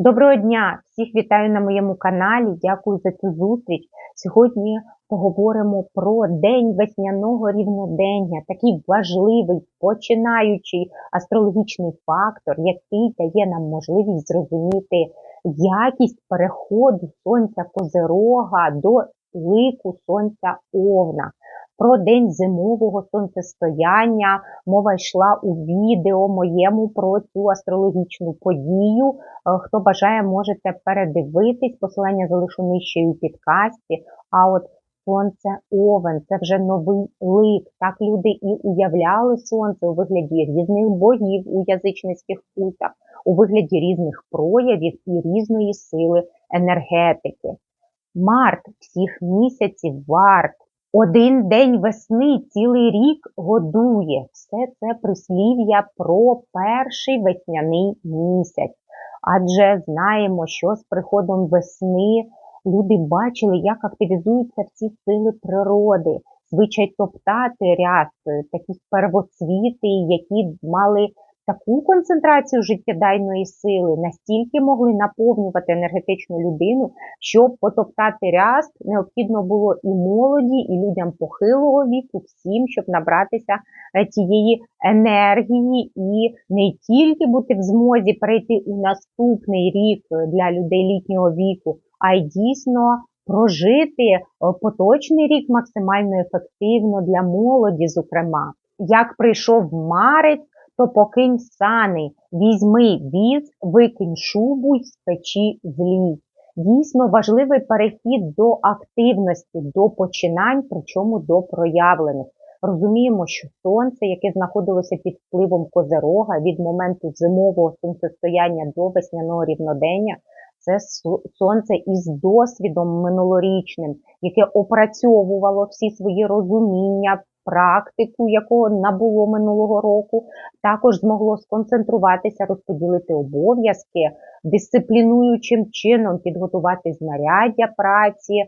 Доброго дня! Всіх вітаю на моєму каналі. Дякую за цю зустріч. Сьогодні поговоримо про День весняного рівнодення, такий важливий, починаючий астрологічний фактор, який дає нам можливість зрозуміти якість переходу сонця Козерога до лику сонця Овна. Про день зимового сонцестояння мова йшла у відео моєму про цю астрологічну подію. Е, Хто бажає, можете передивитись. Посилання залишу нижче у підкасті. А от сонце Овен це вже новий лик. Так люди і уявляли сонце у вигляді різних богів у язичницьких культах, у вигляді різних проявів і різної сили енергетики. Март всіх місяців варт. Один день весни цілий рік годує. Все це прислів'я про перший весняний місяць. Адже знаємо, що з приходом весни люди бачили, як активізуються всі сили природи, звичай топтати ряд, такі первоцвіти, які мали таку концентрацію життєдайної сили, настільки могли наповнювати енергетичну людину, щоб потоптати ряст необхідно було і молоді, і людям похилого віку, всім, щоб набратися е, тієї енергії і не тільки бути в змозі перейти у наступний рік для людей літнього віку, а й дійсно. Прожити е, поточний рік максимально ефективно для молоді, зокрема, як прийшов марець, то покинь сани, візьми віз, викинь шубу й спечі злість. Дійсно важливий перехід до активності, до починань, причому до проявлених. Розуміємо, що сонце, яке знаходилося під впливом козерога від моменту зимового сонцестояння до весняного рівнодення, це сонце із досвідом минулорічним, яке опрацьовувало всі свої розуміння, практику, якого набуло минулого року, також змогло сконцентруватися, розподілити обов'язки, дисциплінуючим чином підготувати знаряддя праці, е,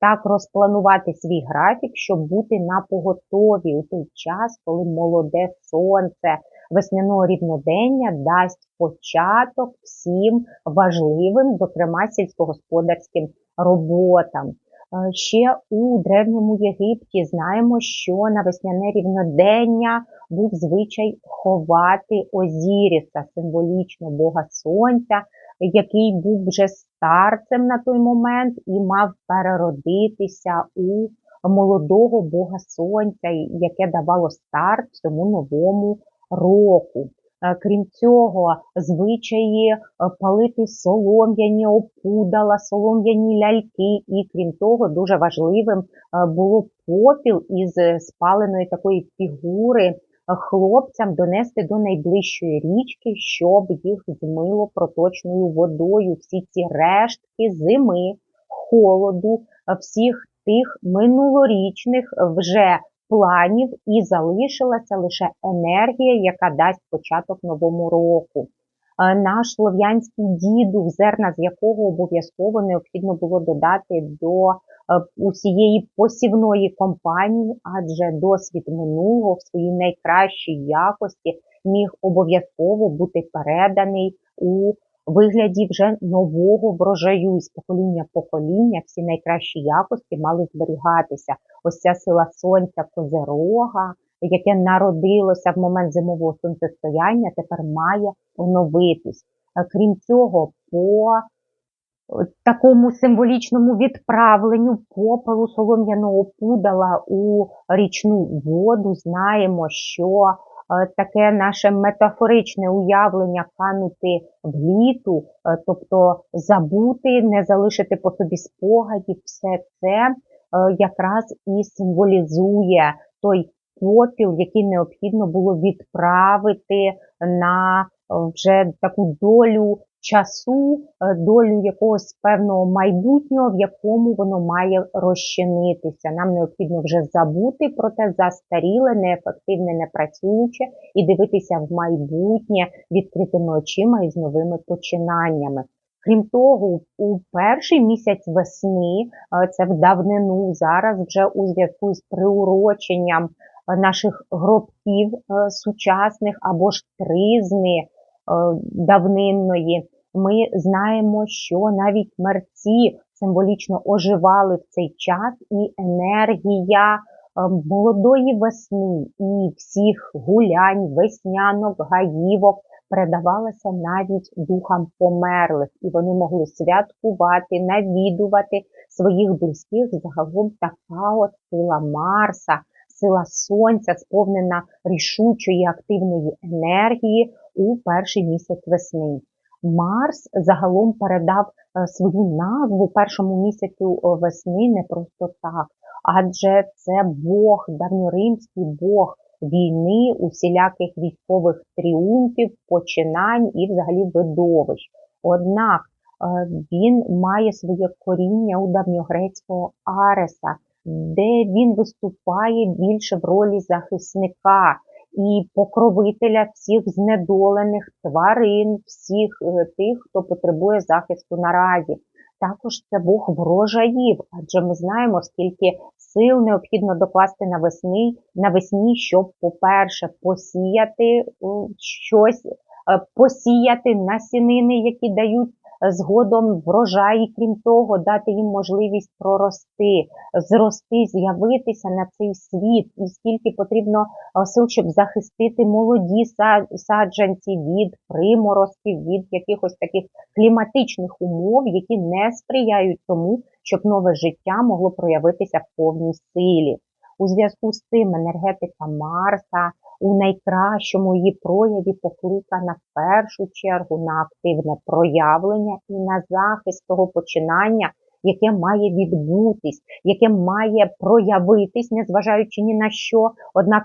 так розпланувати свій графік, щоб бути на поготові у той час, коли молоде сонце весняного рівнодення дасть початок всім важливим, зокрема сільськогосподарським роботам. Е, ще у древньому Єгипті знаємо, що на весняне рівнодення був звичай ховати Озіріса, символічно Бога Сонця, який був вже старцем на той момент і мав переродитися у молодого Бога Сонця, яке давало старт цьому новому року. Е, крім цього, звичаї е, палити солом'яні опудала, солом'яні ляльки, і крім того, дуже важливим е, було попіл із спаленої такої фігури хлопцям донести до найближчої річки, щоб їх змило проточною водою. Всі ці рештки зими, холоду, всіх тих минулорічних вже планів і залишилася лише енергія, яка дасть початок новому року. Е, наш слов'янський дідух, зерна з якого обов'язково необхідно було додати до е, усієї посівної компанії, адже досвід минулого в своїй найкращій якості міг обов'язково бути переданий у вигляді вже нового врожаю і з покоління в покоління всі найкращі якості мали зберігатися. Ось ця сила сонця козерога, яке народилося в момент зимового сонцестояння, тепер має оновитись. Крім цього, по Такому символічному відправленню попелу солом'яного пудала у річну воду знаємо, що Е, таке наше метафоричне уявлення канути в літу, е, тобто забути, не залишити по собі спогадів, все це е, якраз і символізує той попіл, який необхідно було відправити на вже таку долю часу, е, долю якогось певного майбутнього, в якому воно має розчинитися. Нам необхідно вже забути про те застаріле, неефективне, непрацююче і дивитися в майбутнє відкритими очима і з новими починаннями. Крім того, у перший місяць весни, е, це в давнину, зараз вже у зв'язку з приуроченням е, наших гробків сучасних або ж тризни давнинної, Ми знаємо, що навіть мерці символічно оживали в цей час, і енергія е, молодої весни і всіх гулянь, веснянок, гаївок передавалася навіть духам померлих, і вони могли святкувати, навідувати своїх близьких. Загалом така от сила Марса, сила сонця, сповнена рішучої активної енергії у перший місяць весни. Марс загалом передав е, свою назву першому місяцю е, весни не просто так, адже це Бог, давньоримський Бог війни, усіляких військових тріумфів, починань і взагалі видовищ. Однак е, він має своє коріння у давньогрецького Ареса, де він виступає більше в ролі захисника і покровителя всіх знедолених тварин, всіх е, тих, хто потребує захисту наразі. Також це Бог врожаїв, адже ми знаємо, скільки сил необхідно докласти на весни, навесні, щоб, по-перше, посіяти щось, е, посіяти насінини, які дають згодом врожай, крім того, дати їм можливість прорости, зрости, з'явитися на цей світ, і скільки потрібно сил, щоб захистити молоді саджанці від приморозків, від якихось таких кліматичних умов, які не сприяють тому, щоб нове життя могло проявитися в повній силі. У зв'язку з цим енергетика Марса у найкращому її прояві покликана в першу чергу на активне проявлення і на захист того починання, яке має відбутись, яке має проявитись, незважаючи ні на що. Однак,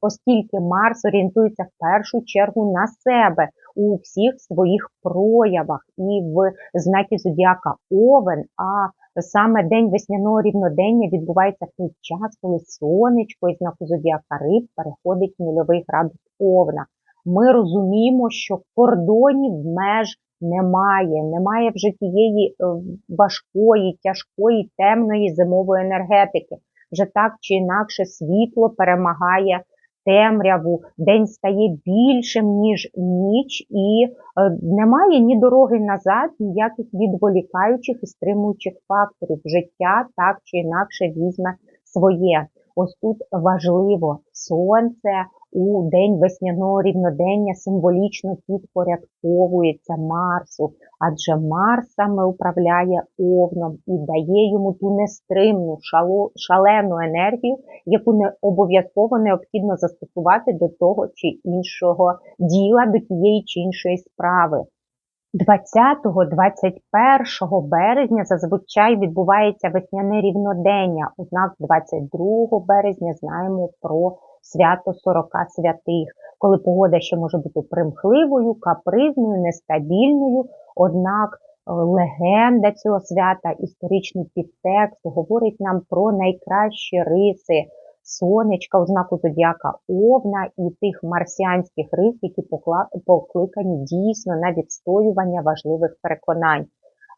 оскільки Марс орієнтується в першу чергу на себе у всіх своїх проявах і в знакі Зодіака Овен. а Саме день весняного рівнодення відбувається в той час, коли сонечко із знаку зодіака риб переходить в нульовий градус овна. Ми розуміємо, що кордонів меж немає, немає вже тієї е, важкої, тяжкої, темної зимової енергетики. Вже так чи інакше світло перемагає темряву, день стає більшим, ніж ніч, і е, немає ні дороги назад, ніяких відволікаючих і стримуючих факторів. Життя так чи інакше візьме своє. Ось тут важливо сонце у день весняного рівнодення символічно підпорядковується Марсу, адже Марс саме управляє овном і дає йому ту нестримну, шалену енергію, яку не обов'язково необхідно застосувати до того чи іншого діла, до тієї чи іншої справи. 20-21 березня зазвичай відбувається весняне рівнодення, однак 22 березня знаємо про свято 40 святих, коли погода ще може бути примхливою, капризною, нестабільною. Однак е, легенда цього свята, історичний підтекст говорить нам про найкращі риси сонечка, ознаку зодіака Овна і тих марсіанських рис, які покликані дійсно на відстоювання важливих переконань.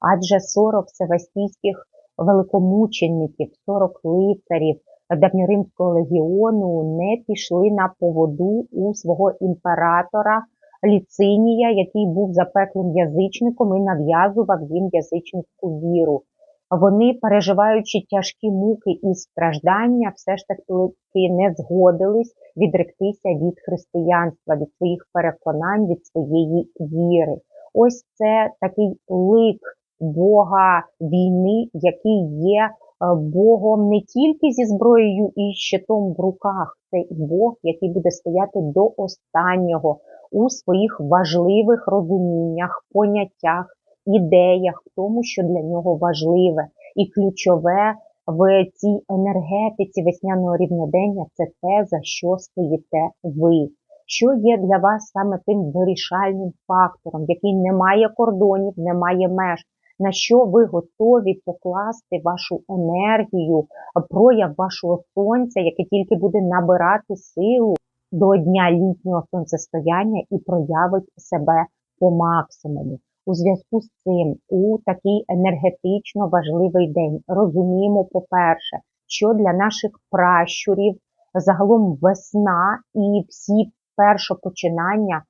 Адже 40 севастійських великомучеників, 40 лицарів давньоримського легіону не пішли на поводу у свого імператора Ліцинія, який був запеклим язичником і нав'язував їм язичницьку віру. Вони, переживаючи тяжкі муки і страждання, все ж таки не згодились відректися від християнства, від своїх переконань, від своєї віри. Ось це такий лик Бога війни, який є е, Богом не тільки зі зброєю і щитом в руках, це Бог, який буде стояти до останнього у своїх важливих розуміннях, поняттях ідеях, в тому, що для нього важливе і ключове в цій енергетиці весняного рівнодення це те, за що стоїте ви. Що є для вас саме тим вирішальним фактором, який не має кордонів, не має меж, на що ви готові покласти вашу енергію, прояв вашого сонця, яке тільки буде набирати силу до дня літнього сонцестояння і проявить себе по максимуму. У зв'язку з цим у такий енергетично важливий день. Розуміємо, по-перше, що для наших пращурів загалом весна і всі першопочинання е,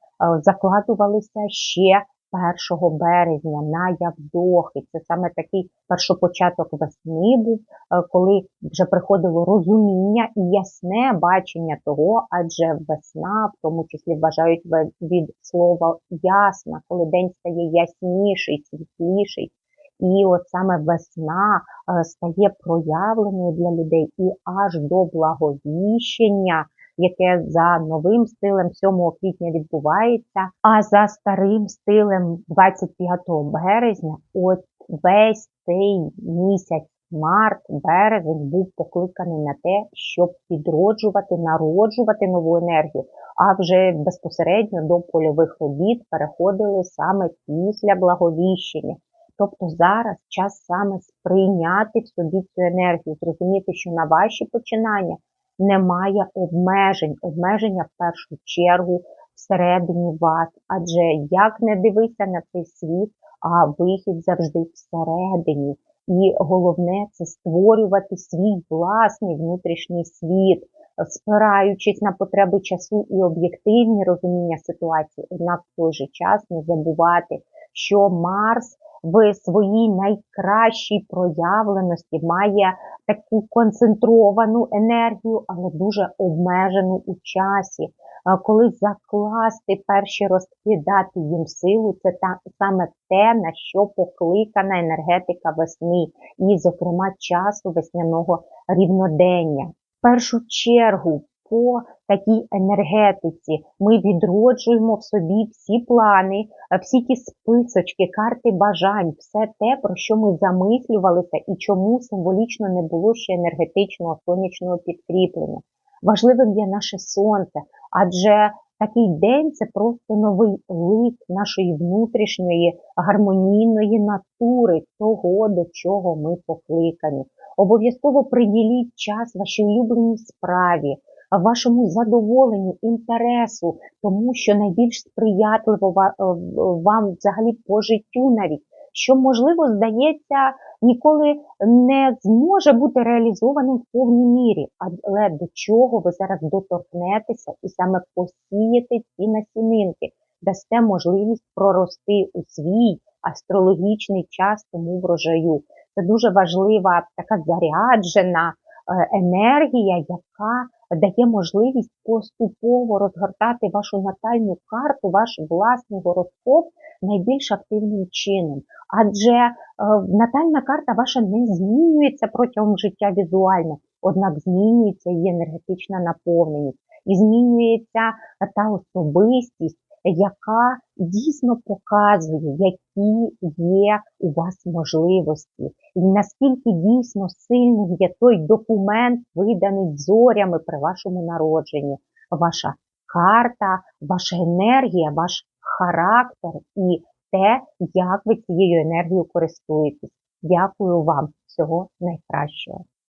закладувалися ще 1 березня на Явдохи. Це саме такий першопочаток весни був, е, коли вже приходило розуміння і ясне бачення того, адже весна, в тому числі вважають від слова ясна, коли день стає ясніший, світліший. І от саме весна е, стає проявленою для людей і аж до благовіщення, яке за новим стилем 7 квітня відбувається, а за старим стилем 25 березня, от весь цей місяць. Март, березень був покликаний на те, щоб відроджувати, народжувати нову енергію, а вже безпосередньо до польових робіт переходили саме після благовіщення. Тобто зараз час саме сприйняти в собі цю енергію, зрозуміти, що на ваші починання немає обмежень, обмеження в першу чергу всередині вас. Адже як не дивися на цей світ, а вихід завжди всередині. І головне це створювати свій власний внутрішній світ, спираючись на потреби часу і об'єктивні розуміння ситуації, однак в той же час не забувати, що Марс в своїй найкращій проявленості має таку концентровану енергію, але дуже обмежену у часі. Коли закласти перші ростки, дати їм силу, це та саме те, на що покликана енергетика весни, і, зокрема, часу весняного рівнодення. В першу чергу по такій енергетиці ми відроджуємо в собі всі плани, е, всі ті списочки, карти бажань, все те, про що ми замислювалися і чому символічно не було ще енергетичного сонячного підкріплення. Важливим є наше сонце, адже такий день це просто новий лик нашої внутрішньої гармонійної натури, того, до чого ми покликані. Обов'язково приділіть час вашій улюбленій справі, вашому задоволенню, інтересу, тому що найбільш сприятливо е, вам взагалі по життю навіть, що можливо здається ніколи не зможе бути реалізованим в повній мірі, але до чого ви зараз доторкнетеся і саме посієте ці насінинки, дасте можливість прорости у свій астрологічний час тому врожаю. Це дуже важлива така заряджена е, енергія, яка дає можливість поступово розгортати вашу натальну карту, ваш власний гороскоп найбільш активним чином. Адже е, натальна карта ваша не змінюється протягом життя візуально, однак змінюється її енергетична наповненість і змінюється та особистість, яка дійсно показує, які є у вас можливості, і наскільки дійсно сильним є той документ, виданий зорями при вашому народженні, ваша карта, ваша енергія, ваш характер і те, як ви цією енергією користуєтесь. Дякую вам всього найкращого.